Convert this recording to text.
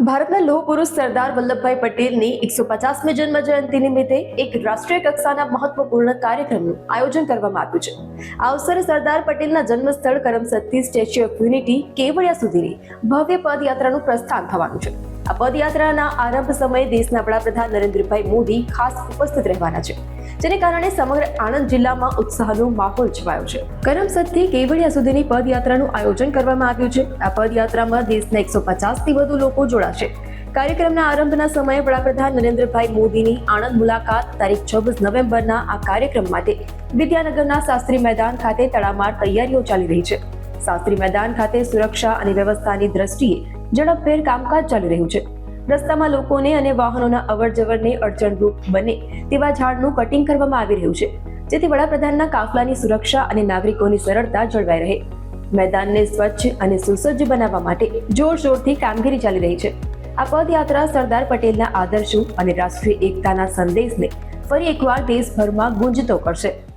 ભારતના લોહ પુરુષ સરદાર વલ્લભભાઈ પટેલની એકસો પચાસમી જન્મ જયંતિ નિમિત્તે એક રાષ્ટ્રીય કક્ષાના મહત્વપૂર્ણ કાર્યક્રમનું આયોજન કરવામાં આવ્યું છે. આ અવસરે સરદાર પટેલના જન્મસ્થળ કરમસદથી સ્ટેચ્યુ ઓફ યુનિટી કેવડિયા સુધીની ભવ્ય પદયાત્રાનું પ્રસ્થાન થવાનું છે. આ પદયાત્રાના આરંભ સમયે દેશના વડાપ્રધાન નરેન્દ્રભાઈ મોદી ખાસ ઉપસ્થિત રહેવાના છે, જેને કારણે સમગ્ર આણંદ જિલ્લામાં ઉત્સાહનો માહોલ છવાયો છે. કરમસદથી કેવડિયા સુધીની પદયાત્રાનું આયોજન કરવામાં આવ્યું છે. આ પદયાત્રામાં દેશના એકસો પચાસથી વધુ લોકો જોડાશે. કાર્યક્રમના આરંભના સમયે વડાપ્રધાન નરેન્દ્રભાઈ મોદીની આણંદ મુલાકાત તારીખ છવ્વીસ નવેમ્બરના આ કાર્યક્રમ માટે વિદ્યાનગરના શાસ્ત્રી મેદાન ખાતે તડામાર તૈયારીઓ ચાલી રહી છે. શાસ્ત્રી મેદાન ખાતે સુરક્ષા અને વ્યવસ્થાની દ્રષ્ટિએ ઝડપભેર કામકાજ ચાલી રહ્યું છે. રસ્તામાં લોકોને અને વાહનોના અવરજવરને અડચણરૂપ બને તેવા ઝાડનું કટિંગ કરવામાં આવી રહ્યું છે. જેથી વડાપ્રધાનના કાફલાની સુરક્ષા અને નાગરિકોની સરળતા જળવાઈ રહે. મેદાનને સ્વચ્છ અને સુસજ્જ બનાવવા માટે જોરશોરથી કામગીરી ચાલી રહી છે. આ પદયાત્રા સરદાર પટેલના આદર્શો અને રાષ્ટ્રીય એકતાના સંદેશને ફરી એકવાર દેશભરમાં ગુંજતો કરશે.